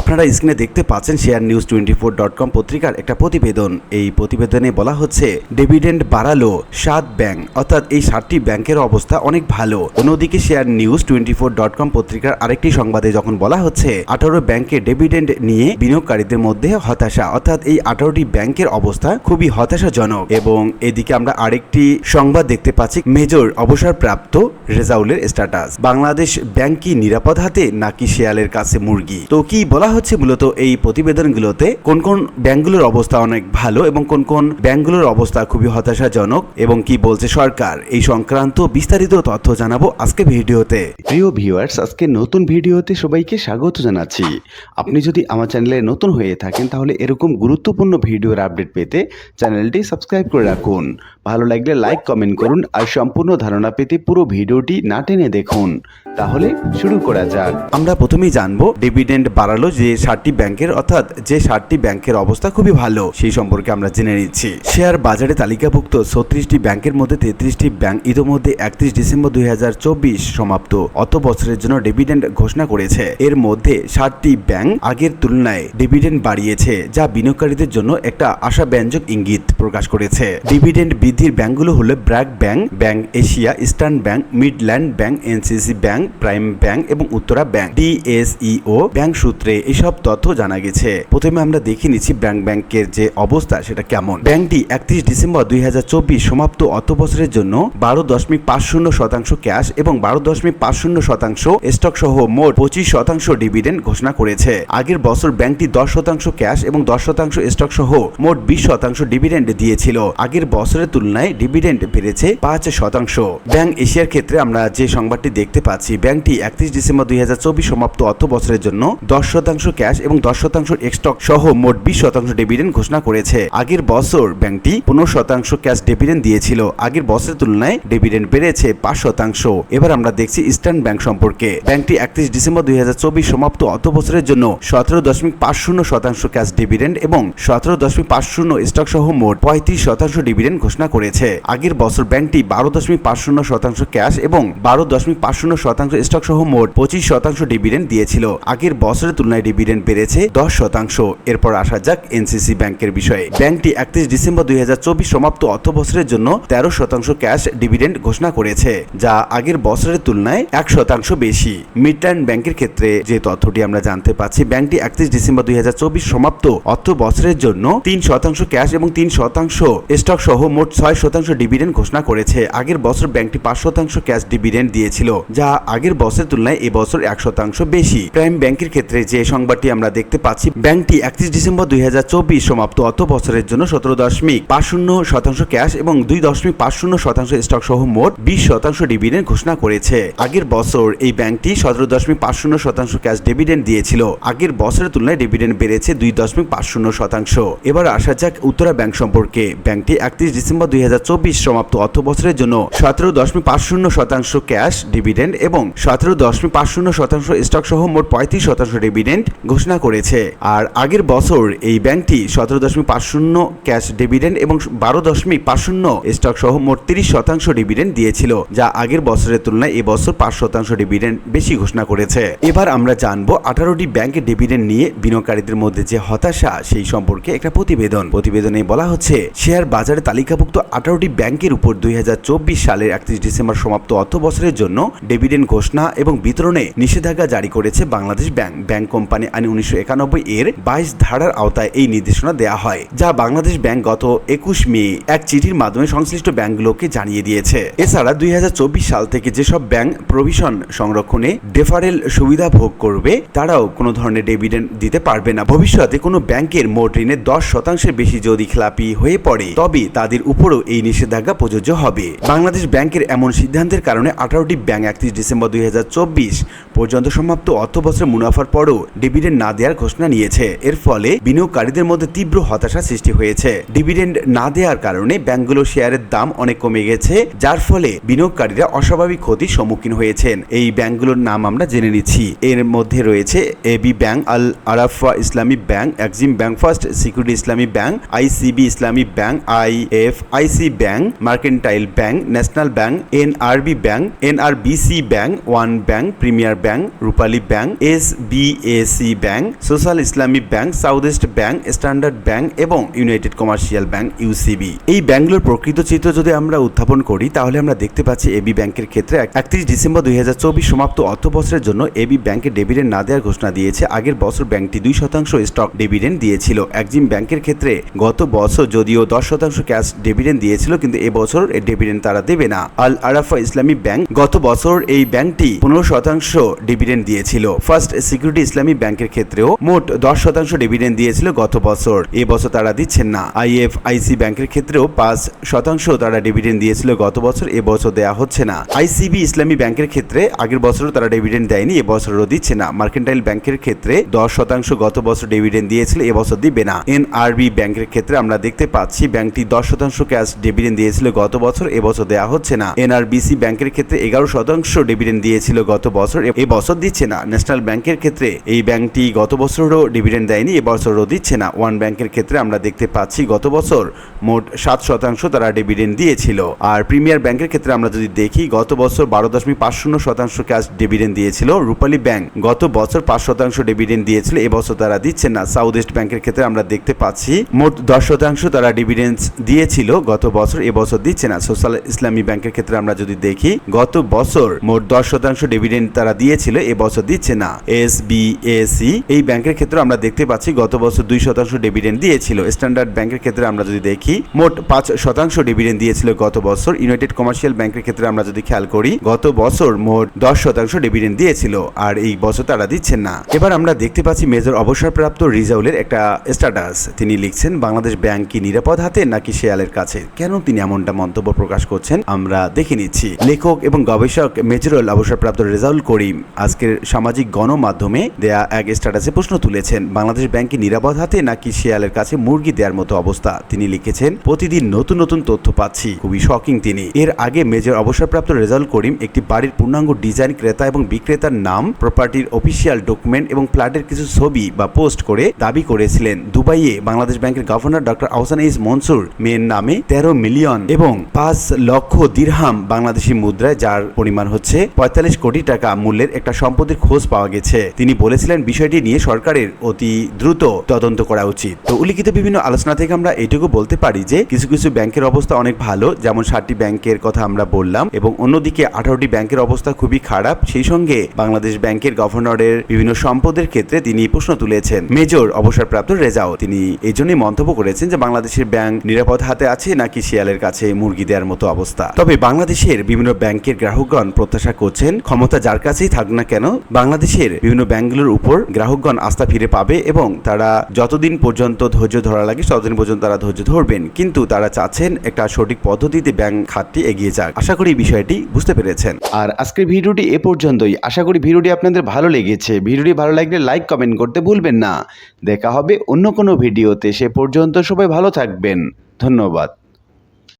আপনারা স্ক্রিনে দেখতে পাচ্ছেন share news twenty four dot com পত্রিকার একটা প্রতিবেদন। এই প্রতিবেদনে বলা হচ্ছে, ডিভিডেন্ড বাড়ালো, সাত ব্যাংক, অর্থাৎ এই সাতটি ব্যাংকের অবস্থা অনেক ভালো। অন্যদিকে share news twenty four dot com পত্রিকার আরেকটি সংবাদে যখন বলা হচ্ছে, আঠারো ব্যাংকের ডিভিডেন্ড নিয়ে বিনিয়োগকারীদের মধ্যে হতাশা, অর্থাৎ এই আঠারোটি ব্যাংকের অবস্থা খুবই হতাশাজনক। এবং এদিকে আমরা আরেকটি সংবাদ দেখতে পাচ্ছি, মেজর অবসরপ্রাপ্ত রেজাউলের স্ট্যাটাস বাংলাদেশ ব্যাংক কি নিরাপদ হাতে, নাকি শেয়ালের কাছে মুরগি? তো কি বলা হচ্ছে মূলত এই প্রতিবেদনগুলোতে কোন কোন ব্যাংকগুলোর অবস্থা অনেক ভালো এবং কোন কোন ব্যাংকগুলোর অবস্থা খুবই হতাশাজনক এবং কি বলছে সরকার? এই সংক্রান্ত বিস্তারিত তথ্য জানাব আজকে ভিডিওতে। প্রিয় ভিউয়ার্স আজকে নতুন ভিডিওতে সবাইকে স্বাগত জানাচ্ছি। আপনি যদি আমার চ্যানেলে নতুন হয়ে থাকেন তাহলে এরকম গুরুত্বপূর্ণ ভিডিওর আপডেট পেতে চ্যানেলটি সাবস্ক্রাইব করে রাখুন। ভালো লাগলে লাইক কমেন্ট করুন আর সম্পূর্ণ ধারণা পেতে পুরো ভিডিওটি না টেনে দেখুন। তাহলে শুরু করা যাক। আমরা প্রথমেই জানব ডিভিডেন্ড বাড়ালো যে সাতটি ব্যাংকের, অর্থাৎ যে সাতটি ব্যাংকের অবস্থা খুবই ভালো, সেই সম্পর্কে আমরা জেনে নিচ্ছি। শেয়ার বাজারে তালিকাভুক্ত ছত্রিশটি ব্যাংকের মধ্যে তেত্রিশটি ব্যাংক ইতোমধ্যে একত্রিশ ডিসেম্বর দুই সমাপ্ত অত বছরের জন্য ডিভিডেন্ড ঘোষণা করেছে। এর মধ্যে সাতটি ব্যাংক আগের তুলনায় ডিভিডেন্ড বাড়িয়েছে, যা বিনিয়োগকারীদের জন্য একটা আশাব্যঞ্জক ইঙ্গিত প্রকাশ করেছে। ডিভিডেন্ড বৃদ্ধির ব্যাংকগুলো হলো BRAC bank bank Asia, eastern bank, midland bank, NCC bank, prime bank এবং উত্তরা ব্যাংক। ডিএসইও ব্যাংক সূত্রে এসব তথ্য জানা গেছে। প্রথমে আমরা দেখে নিচ্ছি ব্যাংক ব্যাংকের যে অবস্থা, সেটা কেমন? ব্যাংকটি একত্রিশ ডিসেম্বর দুই সমাপ্ত অর্থ বছরের জন্য বারো দশমিক পাঁচ শূন্য শতাংশ ক্যাশ এবং বারো দশমিক পাঁচ শূন্য শতাংশ স্টক সহ মোট পঁচিশ শতাংশ ডিভিডেন্ড ঘোষণা করেছে। আগের বছর ব্যাংকটি দশ শতাংশ ক্যাশ এবং দশ শতাংশ স্টক সহ মোট বিশ শতাংশ ডিভিডেন্ড দিয়েছিল। আগের বছরের তুলনায় ডিভিডেন্ড বেড়েছে পাঁচ শতাংশ। ব্যাংক এশিয়ার ক্ষেত্রে আমরা যে সংবাদটি দেখতে পাচ্ছি, ব্যাংকটি একত্রিশ ডিসেম্বর দুই হাজার চব্বিশ সমাপ্ত অর্থ বছরের জন্য দশ শতাংশ ক্যাশ এবং দশ শতাংশ স্টক সহ মোট বিশ শতাংশ ডিভিডেন্ড ঘোষণা করেছে। আগের বছর ব্যাংকটি পনেরো শতাংশ ক্যাশ ডিভিডেন্ড দিয়েছিল। আগের বছরের তুলনায় ডিভিডেন্ড বেড়েছে পাঁচ শতাংশ। এবার আমরা দেখছি ইস্টার্ন ব্যাংক সম্পর্কে। ব্যাংকটি একত্রিশ ডিসেম্বর দুই হাজার চব্বিশ সমাপ্ত অর্থ বছরের জন্য সতেরো দশমিক পাঁচ শূন্য শতাংশ ক্যাশ ডিভিডেন্ড এবং সতেরো দশমিক পাঁচ শূন্য স্টক সহ মোট পঁয়ত্রিশ শতাংশ ডিভিডেন্ড ঘোষণা করেছে। আগের বছর ব্যাংকটি বারো দশমিক পাঁচ শূন্য শতাংশ ক্যাশ এবং বারো দশমিক পাঁচ শূন্য শতাংশ স্টক সহ মোট পঁচিশ শতাংশ ডিভিডেন্ড দিয়েছিল। আগের বছরের তুলনায় ডিভিডেন্ড বেড়েছে দশ শতাংশ। এরপর আসা যাক এনসিসি ব্যাংকের বিষয়ে। ব্যাংকটি একত্রিশ ডিসেম্বর দুই সমাপ্ত অর্থ বছরের জন্য তেরো শতাংশ ক্যাশ ডিভিডেন্ড ঘোষণা করেছে, যা আগের বছরের তুলনায় এক শতাংশ বেশি। মিডল্যান্ড ব্যাংকের ক্ষেত্রে যে তথ্যটি আমরা জানতে পাচ্ছি, ব্যাংকটি একত্রিশ ডিসেম্বর দুই সমাপ্ত অর্থ বছরের জন্য তিন শতাংশ ক্যাশ এবং তিন শতাংশ স্টক সহ মোট ছয় শতাংশ ডিভিডেন্ড ঘোষণা করেছে। আগের বছর ব্যাংকটি পাঁচ শতাংশ ক্যাশ ডিভিডেন্ড দিয়েছিল, যা আগের বছরের তুলনায় এবছর এক শতাংশ বেশি। প্রাইম ব্যাংকের ক্ষেত্রে যে সংবাদটি আমরা দেখতে পাচ্ছি। ব্যাংকটি একত্রিশ ডিসেম্বর দুই হাজার চব্বিশ সমাপ্ত অর্থ বছরের জন্য সতেরো দশমিক পাঁচ শূন্য শতাংশ ক্যাশ এবং দুই দশমিক পাঁচ শূন্য শতাংশ স্টক সহ মোট বিশ শতাংশ ডিভিডেন্ড ঘোষণা করেছে। আগের বছর এই ব্যাংকটি সতেরো দশমিক পাঁচ শূন্য শতাংশ ক্যাশ ডিভিডেন্ড দিয়েছিল। আগের বছরের তুলনায় ডিভিডেন্ড বেড়েছে দুই দশমিক পাঁচ শূন্য শতাংশ। এবার আসা যাক উত্তরা ব্যাংক সম্পর্কে। ব্যাংকটি একত্রিশ ডিসেম্বর দুই হাজার চব্বিশ সমাপ্ত অর্থ বছরের জন্য সতেরো দশমিক পাঁচ শূন্য শতাংশ ক্যাশ ডিভিডেন্ড এবং সতেরো দশমিক পাঁচ শূন্য শতাংশ স্টক সহ মোট পঁয়ত্রিশ শতাংশ ডিভিডেন্ড ঘোষণা করেছে। আর আগের বছর এই ব্যাংকটি সতেরো দশমিক পাঁচ শূন্য ক্যাশ ডিভিডেন্ড এবং বারো দশমিক পাঁচ শূন্য স্টক সহ মোট তিরিশ শতাংশ ডিভিডেন্ড দিয়েছিল, যা আগের বছরের তুলনায় এবছর পাঁচ শতাংশ ডিভিডেন্ড বেশি ঘোষণা করেছে। এবার আমরা জানব আঠারোটি ব্যাংকের ডিভিডেন্ড নিয়ে বিনিয়োগকারীদের মধ্যে যে হতাশা, সেই সম্পর্কে একটা প্রতিবেদন। প্রতিবেদনে বলা হচ্ছে, শেয়ার বাজারে তালিকাভুক্ত আঠারোটি ব্যাংকের উপর দুই হাজার চব্বিশ সালের একত্রিশ ডিসেম্বর সমাপ্ত অর্থ বছরের জন্য ডিভিডেন্ড ঘোষণা এবং বিতরণে নিষেধাজ্ঞা জারি করেছে বাংলাদেশ ব্যাংক। ব্যাংক কোম্পানি আইন উনিশশো একানব্বই এর বাইশ ধারার আওতায় এই নির্দেশনা দেওয়া হয়, যা বাংলাদেশ ব্যাংক গত একুশ মে এক চিঠির মাধ্যমে সংশ্লিষ্ট ব্যাংকগুলোকে জানিয়ে দিয়েছে। এছাড়া দুই হাজার চব্বিশ সাল থেকে যেসব ব্যাংক প্রভিশন সংরক্ষণে ডেফারেল সুবিধা ভোগ করবে, তারাও কোনো ধরনের ডিভিডেন্ড দিতে পারবে না। ভবিষ্যতে কোনো ব্যাংকের মোট ঋণের দশ শতাংশের বেশি যদি খেলাপি হয়ে পড়ে, তবে তাদের উপরও এই নিষেধাজ্ঞা প্রযোজ্য হবে। বাংলাদেশ ব্যাংকের এমন সিদ্ধান্তের কারণে আঠারোটি ব্যাংক একত্রিশ ডিসেম্বর দুই হাজার চব্বিশ পর্যন্ত সমাপ্ত অর্থ বছরের মুনাফার পরও ডিভিডেন্ড না দেওয়ার ঘোষণা নিয়েছে। এর ফলে বিনিয়োগকারীদের মধ্যে তীব্র হতাশা সৃষ্টি হয়েছে। ডিভিডেন্ড না দেওয়ার কারণে ব্যাংকগুলো শেয়ারের দাম অনেক কমে গেছে, যার ফলে বিনিয়োগকারীরা অস্বাভাবিক ক্ষতির সম্মুখীন হয়েছেন। এই ব্যাংকগুলোর নাম আমরা জেনে নিচ্ছি। এর মধ্যে রয়েছে AB bank, Al Arafah Islami bank, Exim bank first, security Islami bank ICB Islami bank, I F IC bank, mercantile bank, national bank NRB bank NRBC bank, one bank, premier bank Rupali bank, S B S BSC bank, social Islami bank, south east bank, standard bank এবং United commercial bank UCB এই ব্যাংকগুলোর প্রকৃত চিত্র যদি আমরা উত্থাপন করি, তাহলে আমরা দেখতে পাচ্ছি এবি ব্যাংকের ক্ষেত্রে একত্রিশ ডিসেম্বর দুই সমাপ্ত অর্থ বছরের জন্য এবি ব্যাংকে ডেবিডেন্ড না দেওয়ার ঘোষণা দিয়েছে। আগের বছর ব্যাংকটি দুই শতাংশ স্টক ডেবিডেন্ড দিয়েছিল। একজিম ব্যাংকের ক্ষেত্রে গত বছর যদিও দশ শতাংশ ক্যাশ ডেবিডেন্ড দিয়েছিল, কিন্তু এবছর এই ডেবিডেন্ড তারা দেবে না। আল আরাফা ইসলামী ব্যাংক গত বছর এই ব্যাংকটি পনেরো শতাংশ ডিভিডেন্ড দিয়েছিল। ফার্স্ট সিকিউরিটি ইসলামী ব্যাংকের ক্ষেত্রেও মোট দশ শতাংশ ডিভিডেন্ড দিয়েছিল গত বছর। এ বছর তারা দিচ্ছেন না। আইএফআইসি ব্যাংকের ক্ষেত্রেও পাঁচ শতাংশ তারা ডিভিডেন্ড দিয়েছিল গত বছর, এ বছর দেওয়া হচ্ছে না। আইসিবি ইসলামী ব্যাংকের ক্ষেত্রে আগের বছরও তারা ডিভিডেন্ড দেয়নি, এ বছরও দিচ্ছে না। মার্কেন্টাইল ব্যাংকের ক্ষেত্রে দশ শতাংশ গত বছর ডিভিডেন্ড দিয়েছিল এবছর দিবে না। এনআরবি ব্যাংকের ক্ষেত্রে আমরা দেখতে পাচ্ছি, ব্যাংকটি দশ শতাংশ ক্যাশ ডিভিডেন্ড দিয়েছিল গত বছর এবছর দেওয়া হচ্ছে না। এনআরবিসি ব্যাংকের ক্ষেত্রে এগারো শতাংশ ডিভিডেন্ড দিয়েছিল গত বছর এ বছর দিচ্ছে না। ন্যাশনাল ব্যাংকের ক্ষেত্রে এই ব্যাংকটি গত বছরও ডিভিডেন্ড দেয়নি এবছরও দিচ্ছে না। ওয়ান ব্যাংকের ক্ষেত্রে আমরা দেখতে পাচ্ছি গত বছর মোট সাত শতাংশ তারা ডিভিডেন্ড দিয়েছিল। আর প্রিমিয়ার ব্যাংকের ক্ষেত্রে আমরা যদি দেখি, গত বছর বারো দশমিক পাঁচ শূন্য শতাংশ ক্যাশ ডিভিডেন্ড দিয়েছিল রূপালী ব্যাংক। গত বছর পাঁচ শতাংশ ডিভিডেন্ড দিয়েছিল এবছর তারা দিচ্ছে না। সাউথ ইস্ট ব্যাংকের ক্ষেত্রে আমরা দেখতে পাচ্ছি মোট দশ শতাংশ তারা ডিভিডেন্স দিয়েছিল গত বছর এবছর দিচ্ছে না। সোশ্যাল ইসলামী ব্যাংকের ক্ষেত্রে আমরা যদি দেখি, গত বছর মোট দশ শতাংশ ডিভিডেন্ড তারা দিয়েছিল এবছর দিচ্ছে না। এস বি এসি এই ব্যাংকের ক্ষেত্রে আমরা দেখতে পাচ্ছি, গত বছর দুই শতাংশ ডিভিডেন্ড দিয়েছিল। স্ট্যান্ডার্ড ব্যাংকের ক্ষেত্রে আমরা যদি দেখি, মোট পাঁচ শতাংশ ডিভিডেন্ড দিয়েছিল গত বছর। ইউনাইটেড কমার্শিয়াল ব্যাংকের ক্ষেত্রে আমরা যদি খেয়াল করি, গত বছর মোট দশ শতাংশ ডিভিডেন্ড দিয়েছিল, আর এই বছর তারা দিচ্ছেন না। এবার আমরা দেখতে পাচ্ছি মেজর অবসরপ্রাপ্ত রিজাউলের একটা স্ট্যাটাস তিনি লিখছেন, বাংলাদেশ ব্যাংক কি নিরাপদ হাতে নাকি শেয়ালের কাছে? কেন তিনি এমনটা মন্তব্য প্রকাশ করছেন, আমরা দেখে নিচ্ছি। লেখক এবং গবেষক মেজরুল অবসরপ্রাপ্ত রেজাউল করিম আজকের সামাজিক গণমাধ্যমে দেয়া এক স্ট্যাটাসে প্রশ্ন তুলেছেন, বাংলাদেশ ব্যাংক নিরাপদ হাতে নাকি শেয়ালের কাছে মুরগি দেওয়ার মতো অবস্থা? তিনি লিখেছেন, প্রতিদিন নতুন নতুন তথ্য পাচ্ছি। খুবই শকিং তিনি। এর আগে মেজর অবসরপ্রাপ্ত রেজাউল করিম একটি বাড়ির পূর্ণাঙ্গ ডিজাইন ক্রেতা এবং বিক্রেতার নাম, প্রপার্টির অফিসিয়াল ডকুমেন্ট এবং ফ্ল্যাটের কিছু ছবি বা পোস্ট করে দাবি করেছিলেন। দুবাইয়ে বাংলাদেশ ব্যাংকের গভর্নর ডক্টর আহসান ইস মনসুর মেয়ের নামে তেরো মিলিয়ন এবং পাঁচ লক্ষ দিরহাম বাংলাদেশি মুদ্রায়, যার পরিমাণ হচ্ছে পঁয়তাল্লিশ কোটি টাকা মূল্যের একটা সম্পত্তির খোঁজ পাওয়া গেছে। তিনি বলেছিলেন বিষয়টি নিয়ে সরকারের অতি দ্রুত তদন্ত করা উচিত। তো উল্লিখিত বিভিন্ন আলোচনা থেকে আমরা এটুকু বলতে পারি যে, কিছু কিছু ব্যাংকের অবস্থা অনেক ভালো, যেমন ষাটটি ব্যাংকের কথা আমরা বললাম এবং অন্যদিকে আঠারোটি ব্যাংকের অবস্থা খুবই খারাপ। সেই সঙ্গে বাংলাদেশ ব্যাংকের গভর্নরের বিভিন্ন সম্পদের ক্ষেত্রে তিনি প্রশ্ন তুলেছেন। মেজর অবসরপ্রাপ্ত রেজাও তিনি এই জন্যই মন্তব্য করেছেন যে, বাংলাদেশের ব্যাংক নিরাপদ হাতে আছে নাকি শিয়ালের কাছে মুরগি দেওয়ার মতো অবস্থা? তবে বাংলাদেশের বিভিন্ন ব্যাংকের গ্রাহকগণ প্রত্যাশা করছেন, ক্ষমতা যার কাছেই থাক না কেন, বাংলাদেশের বিভিন্ন ব্যাংকগুলোর উপর গ্রাহকগণ আস্থা ফিরে পাবে এবং তারা যতদিন পর্যন্ত ধৈর্য ধরা লাগে, ততদিন পর্যন্ত তারা ধৈর্য ধরবেন। কিন্তু তারা চাচ্ছেন একটা সঠিক পদ্ধতিতে ব্যাংক খাতটি এগিয়ে যাক। আশা করি বিষয়টি বুঝতে পেরেছেন। আর আজকের ভিডিওটি এ পর্যন্তই। আশা করি ভিডিওটি আপনাদের ভালো লেগেছে। ভিডিওটি ভালো লাগলে লাইক, কমেন্ট করতে ভুলবেন না। দেখা হবে অন্য কোনো ভিডিওতে। সে পর্যন্ত সবাই ভালো থাকবেন। ধন্যবাদ।